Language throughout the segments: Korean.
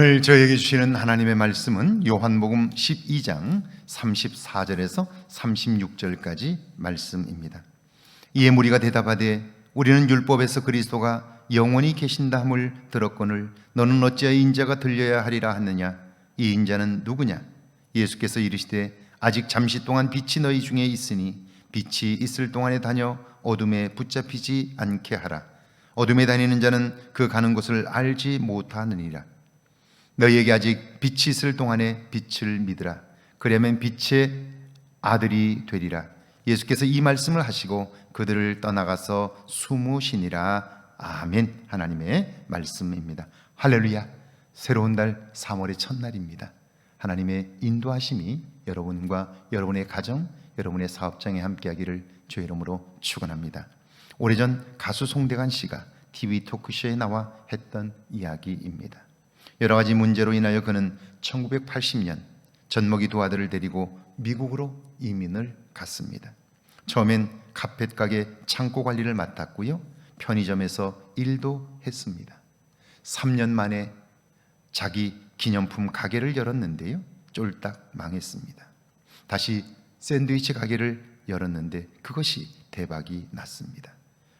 오늘 저에게 주시는 하나님의 말씀은 요한복음 12장 34절에서 36절까지 말씀입니다. 이에 무리가 대답하되 우리는 율법에서 그리스도가 영원히 계신다 함을 들었거늘 너는 어찌하여 인자가 들려야 하리라 하느냐? 이 인자는 누구냐? 예수께서 이르시되 아직 잠시 동안 빛이 너희 중에 있으니 빛이 있을 동안에 다녀 어둠에 붙잡히지 않게 하라. 어둠에 다니는 자는 그 가는 곳을 알지 못하느니라 너희에게 아직 빛이 있을 동안에 빛을 믿으라. 그러면 빛의 아들이 되리라. 예수께서 이 말씀을 하시고 그들을 떠나가서 숨으시니라. 아멘. 하나님의 말씀입니다. 할렐루야. 새로운 달 3월의 첫날입니다. 하나님의 인도하심이 여러분과 여러분의 가정, 여러분의 사업장에 함께하기를 주의 이름으로 축원합니다. 오래전 가수 송대관 씨가 TV 토크쇼에 나와 했던 이야기입니다. 여러 가지 문제로 인하여 그는 1980년 젖먹이 두 아들을 데리고 미국으로 이민을 갔습니다. 처음엔 카펫 가게 창고 관리를 맡았고요. 편의점에서 일도 했습니다. 3년 만에 자기 기념품 가게를 열었는데요. 쫄딱 망했습니다. 다시 샌드위치 가게를 열었는데 그것이 대박이 났습니다.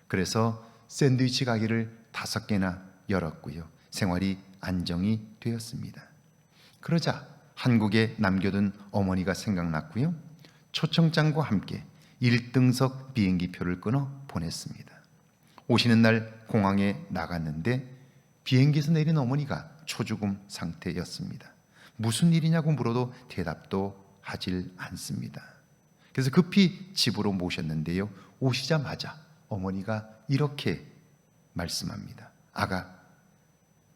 그래서 샌드위치 가게를 다섯 개나 열었고요. 생활이 안정이 되었습니다. 그러자 한국에 남겨둔 어머니가 생각났고요. 초청장과 함께 1등석 비행기 표를 끊어 보냈습니다. 오시는 날 공항에 나갔는데 비행기에서 내린 어머니가 초죽음 상태였습니다. 무슨 일이냐고 물어도 대답도 하질 않습니다. 그래서 급히 집으로 모셨는데요. 오시자마자 어머니가 이렇게 말씀합니다. 아가,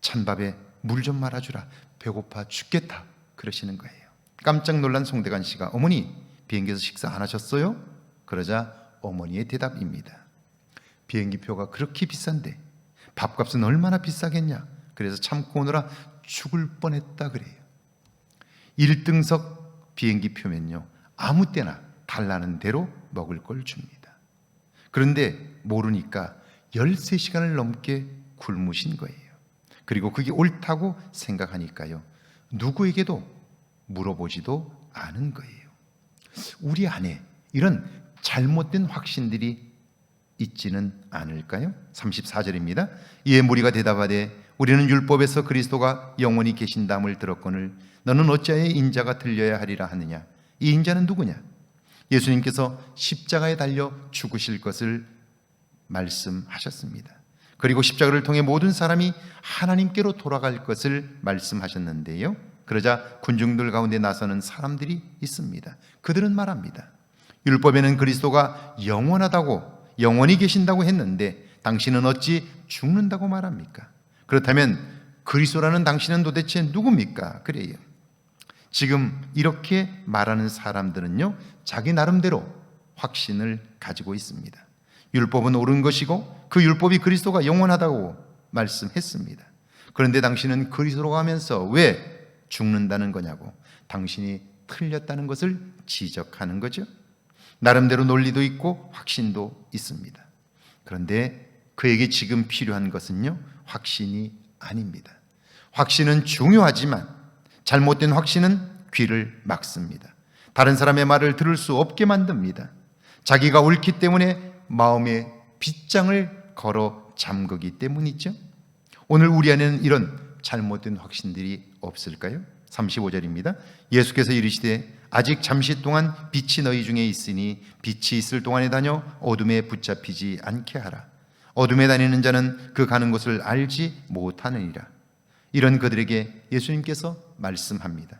찬밥에 물 좀 말아주라. 배고파 죽겠다. 그러시는 거예요. 깜짝 놀란 송대관 씨가 어머니 비행기에서 식사 안 하셨어요? 그러자 어머니의 대답입니다. 비행기 표가 그렇게 비싼데 밥값은 얼마나 비싸겠냐? 그래서 참고 오느라 죽을 뻔했다 그래요. 1등석 비행기 표면요. 아무 때나 달라는 대로 먹을 걸 줍니다. 그런데 모르니까 13시간을 넘게 굶으신 거예요. 그리고 그게 옳다고 생각하니까요. 누구에게도 물어보지도 않은 거예요. 우리 안에 이런 잘못된 확신들이 있지는 않을까요? 34절입니다. 이에 무리가 대답하되 우리는 율법에서 그리스도가 영원히 계신담을 들었거늘 너는 어찌하여 인자가 들려야 하리라 하느냐 이 인자는 누구냐 예수님께서 십자가에 달려 죽으실 것을 말씀하셨습니다. 그리고 십자가를 통해 모든 사람이 하나님께로 돌아갈 것을 말씀하셨는데요. 그러자 군중들 가운데 나서는 사람들이 있습니다. 그들은 말합니다. 율법에는 그리스도가 영원하다고 영원히 계신다고 했는데 당신은 어찌 죽는다고 말합니까? 그렇다면 그리스도라는 당신은 도대체 누굽니까? 그래요. 지금 이렇게 말하는 사람들은요, 자기 나름대로 확신을 가지고 있습니다. 율법은 옳은 것이고 그 율법이 그리스도가 영원하다고 말씀했습니다. 그런데 당신은 그리스도로 가면서 왜 죽는다는 거냐고 당신이 틀렸다는 것을 지적하는 거죠. 나름대로 논리도 있고 확신도 있습니다. 그런데 그에게 지금 필요한 것은요, 확신이 아닙니다. 확신은 중요하지만 잘못된 확신은 귀를 막습니다. 다른 사람의 말을 들을 수 없게 만듭니다. 자기가 옳기 때문에 마음의 빗장을 걸어 잠그기 때문이죠. 오늘 우리 안에는 이런 잘못된 확신들이 없을까요? 35절입니다. 예수께서 이르시되 아직 잠시 동안 빛이 너희 중에 있으니 빛이 있을 동안에 다녀 어둠에 붙잡히지 않게 하라. 어둠에 다니는 자는 그 가는 곳을 알지 못하느니라. 이런 그들에게 예수님께서 말씀합니다.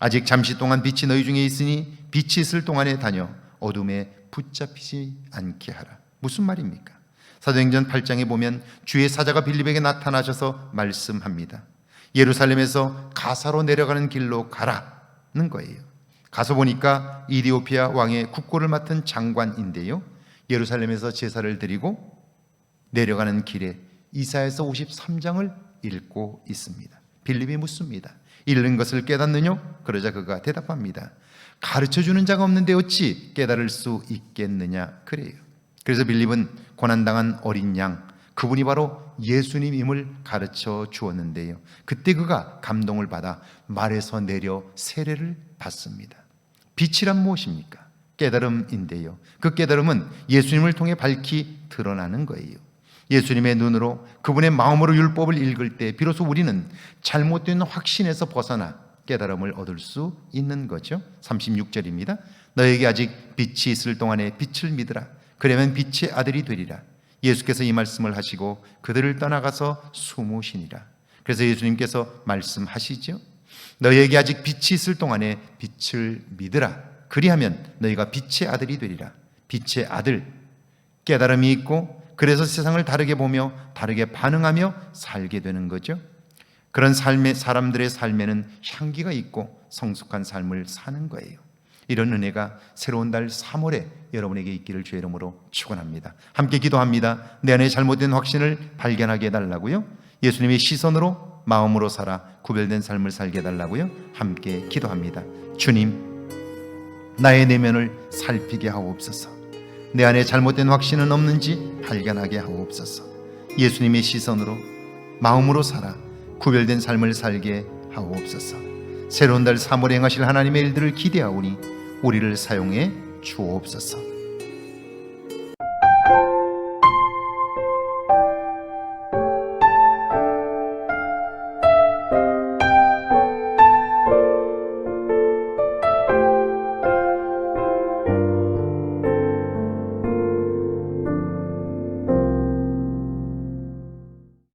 아직 잠시 동안 빛이 너희 중에 있으니 빛이 있을 동안에 다녀 어둠에 붙잡히지 않게 하라. 무슨 말입니까? 사도행전 8장에 보면 주의 사자가 빌립에게 나타나셔서 말씀합니다. 예루살렘에서 가사로 내려가는 길로 가라는 거예요. 가서 보니까 이디오피아 왕의 국고를 맡은 장관인데요. 예루살렘에서 제사를 드리고 내려가는 길에 이사에서 53장을 읽고 있습니다. 빌립이 묻습니다. 읽는 것을 깨닫느냐? 그러자 그가 대답합니다. 가르쳐 주는 자가 없는데 어찌 깨달을 수 있겠느냐? 그래요. 그래서 빌립은 고난당한 어린 양, 그분이 바로 예수님임을 가르쳐 주었는데요. 그때 그가 감동을 받아 말에서 내려 세례를 받습니다. 빛이란 무엇입니까? 깨달음인데요. 그 깨달음은 예수님을 통해 밝히 드러나는 거예요. 예수님의 눈으로 그분의 마음으로 율법을 읽을 때 비로소 우리는 잘못된 확신에서 벗어나 깨달음을 얻을 수 있는 거죠. 36절입니다. 너에게 아직 빛이 있을 동안에 빛을 믿으라. 그러면 빛의 아들이 되리라. 예수께서 이 말씀을 하시고 그들을 떠나가서 숨으시니라. 그래서 예수님께서 말씀하시죠. 너에게 아직 빛이 있을 동안에 빛을 믿으라. 그리하면 너희가 빛의 아들이 되리라. 빛의 아들. 깨달음이 있고 그래서 세상을 다르게 보며 다르게 반응하며 살게 되는 거죠. 그런 삶의 사람들의 삶에는 향기가 있고 성숙한 삶을 사는 거예요. 이런 은혜가 새로운 달 3월에 여러분에게 있기를 주의 이름으로 축원합니다. 함께 기도합니다. 내 안에 잘못된 확신을 발견하게 해달라고요. 예수님의 시선으로 마음으로 살아 구별된 삶을 살게 해달라고요. 함께 기도합니다. 주님, 나의 내면을 살피게 하옵소서. 내 안에 잘못된 확신은 없는지 발견하게 하옵소서. 예수님의 시선으로 마음으로 살아 구별된 삶을 살게 하옵소서. 새로운 달 3월에 행하실 하나님의 일들을 기대하오니 우리를 사용해 주옵소서.